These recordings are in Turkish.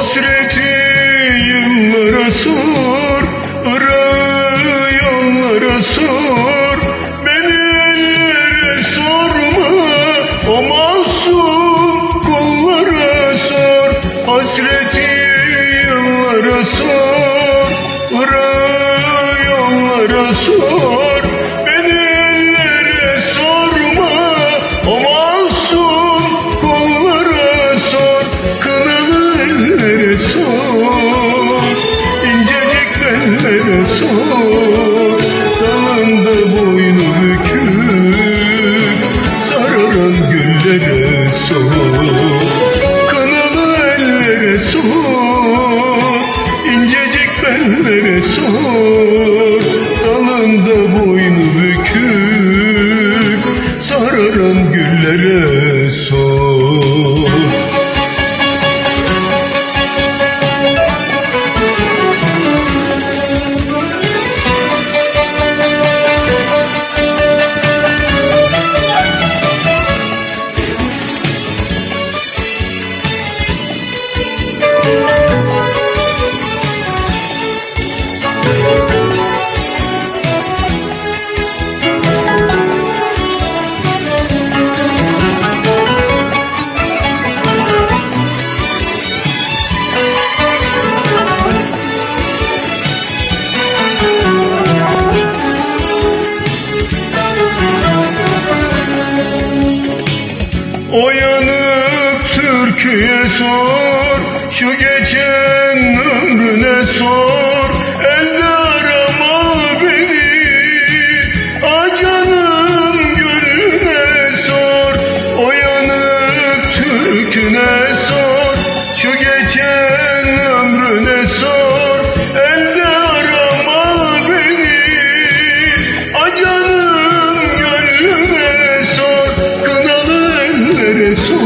Hasreti yıllara sor Irak'ı yollara sor Beni ellere sorma O masum kullara sor. Hasreti yıllara sor Irak'ı yollara sor sor Kınalı ellere sor İncecik bellere sor Dalında boynu bükük Sararan güllere sor Uyanıp türküye sor Şu geçen ömrüne sor ellere sor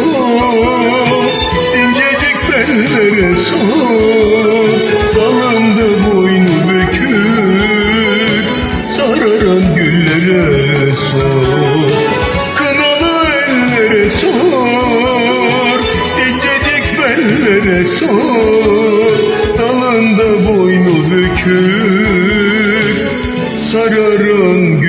İncecik bellere sor Dalında boynu bükük Sararan güllere sor Kınalı ellere sor İncecik bellere sor Dalında boynu bükük Sararan